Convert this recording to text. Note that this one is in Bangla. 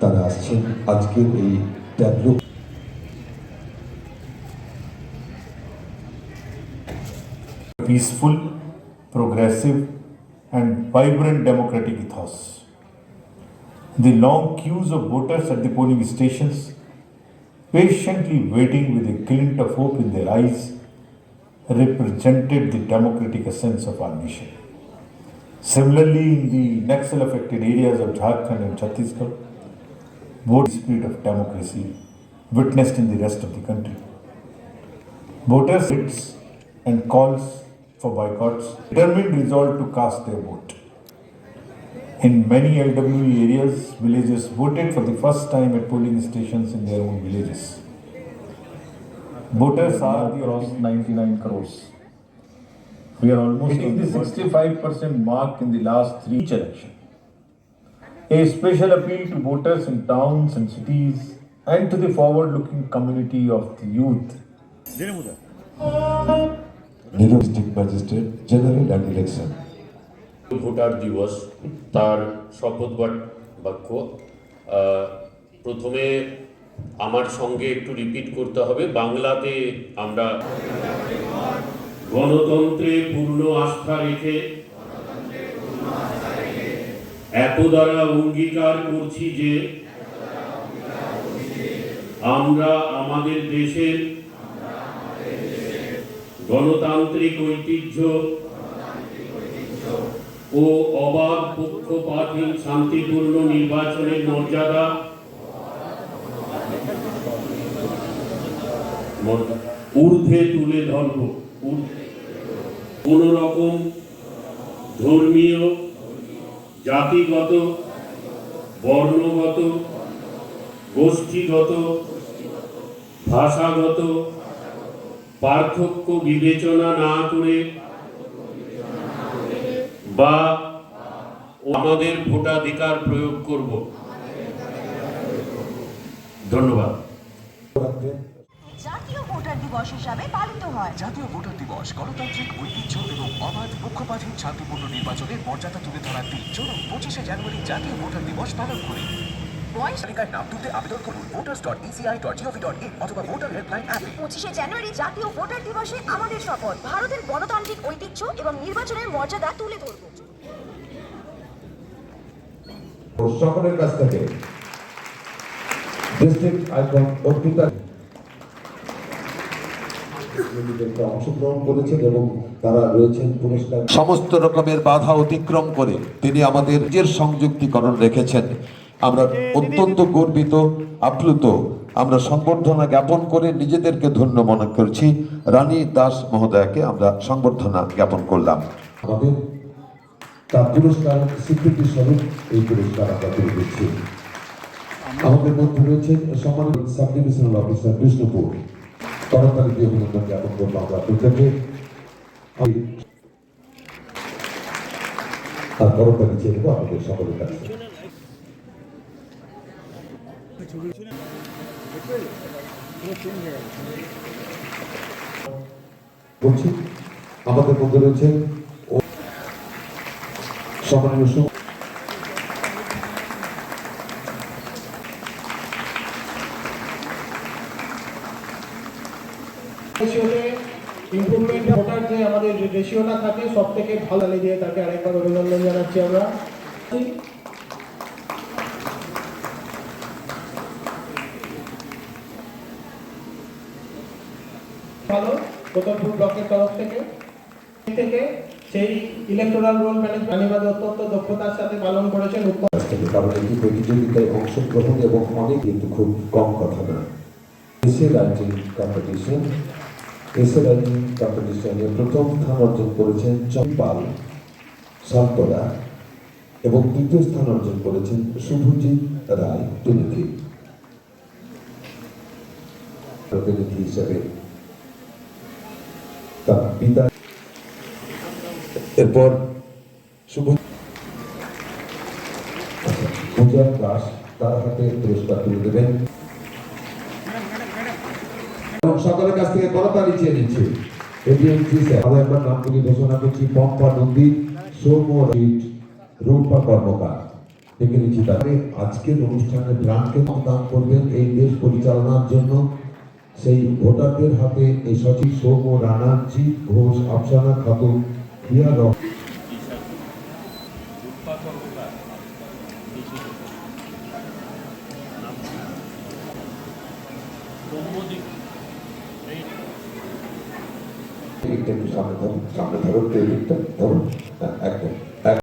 তারা আসছেন আজকের এই tableau peaceful, progressive, and vibrant democratic ethos. The long queues of voters at the polling stations, patiently waiting with a glint of hope in their eyes, represented the democratic essence of our nation. Similarly, in the Naxal affected areas of Jharkhand and Chhattisgarh, what spirit of democracy witnessed in the rest of the country. Voters hits and calls for boycotts, determined resolve to cast their vote. In many LWE areas, villages voted for the first time at polling stations in their own villages. Voters are the across 99 crores. We are almost hitting the on 65% mark in the last three each election. A special appeal to voters in towns and cities and to the forward-looking community of the youth নিরব district magistrate general and election voter দিবস তার শপথ বাক- বাক্য আহ, প্রথমে আমার সঙ্গে একটু রিপিট করতে হবে বাংলাতে আমরা গণতন্ত্রে পূর্ণ আস্থা রেখে এত দ্বারা অঙ্গীকার করছি যে আমরা আমাদের দেশের গণতান্ত্রিক ঐতিহ্য ও অবাধ পক্ষপাতহীন শান্তিপূর্ণ নির্বাচনের মর্যাদা ঊর্ধ্বে তুলে ধরব কোন রকম ধর্মীয় জাতিগত বর্ণগত গোষ্ঠীগত ভাষাগত পার্থক্য বিবেচনা না করে বা আমাদের ভোটাধিকার প্রয়োগ করব ধন্যবাদ দিবস হিসাবে পালিত হয় জাতীয় ভোটার দিবস গণতান্ত্রিক ঐতিহ্য এবং অবাধ পক্ষপাতহীন শান্তিপূর্ণ নির্বাচনের মর্যাদা তুলে ধরার দিন চলুন পঁচিশে জানুয়ারি জাতীয় ভোটার দিবস পালন করি বয়স তালিকায় নাম তুলতে আবেদন করুন voters dot ECI dot GOV dot in অথবা ভোটার হেল্পলাইন অ্যাপে পঁচিশে জানুয়ারি জাতীয় ভোটার দিবসে আমাদের শপথ ভারতের গণতান্ত্রিক ঐতিহ্য এবং নির্বাচনের মর্যাদা তুলে ধরব সকলের কাছ থেকে ডিস্ট্রিক্ট আইকন অর্পিতা সমস্ত রকমের বাধা অতিক্রম করে তিনি আমাদের নিজের সংযুক্তিকরণ রেখেছেন আমরা অত্যন্ত গর্বিত আপ্লুত আমরা সংবর্ধনা জ্ঞাপন করে নিজেদেরকে ধন্য মনে করছি রানী দাস মহোদয়াকে আমরা সংবর্ধনা জ্ঞাপন করলাম আমাদের মধ্যে রয়েছে সম্মানিত সাব অফিসার বিষ্ণুপুর করতালি দিয়ে অভিনন্দন জ্ঞাপন করবো আমরা তার করতালি চেয়ে নেবো আমাদের সকলের কাছে বলছি আমাদের মধ্যে রয়েছে সময় রেশিওতে ইম্প্রুভমেন্ট যে আমাদের রেশিওটা থাকে সব থেকে ভালো লাগে দিয়ে তাকে আরেকবার অভিনন্দন জানাচ্ছি আমরা ভালো ব্লকের তরফ থেকে থেকে সেই ইলেকট্রাল রোল ম্যানেজমেন্ট অত্যন্ত দক্ষতার সাথে পালন করেছেন থেকে কারণ প্রতিযোগিতায় অংশগ্রহণ এবং অনেক কিন্তু খুব কম কথা নয় দেশে রাজ্যে কম্পিটিশন কেশর কাপড়ের সঙ্গে প্রথম স্থান অর্জন করেছেন চম্পাল সান্তরা এবং তৃতীয় স্থান অর্জন করেছেন শুভজিৎ রায় তুলিকে প্রতিনিধি হিসাবে তার পিতা এরপর শুভ আচ্ছা, পূজা দাস তার হাতে পুরস্কার তুলে দেবেন সকলের কাছ থেকে করতা নিচে নিচ্ছে এপিএমসিসে আরো একবার নামগুলি ঘোষণা করছি পম্পা নন্দী সৌমিট রূপা কর্মকার দেখে নিচ্ছি তাহলে আজকের অনুষ্ঠানে প্রাণকে দান করবেন এই দেশ পরিচালনার জন্য সেই ভোটারদের হাতে এই সচিব সৌম রানাজি ঘোষ আফসানা খাতুন হিয়া Thank you. রক একটু সামনে ধরুন সামনে ধরুন টেবিলটা ধরুন হ্যাঁ, একদম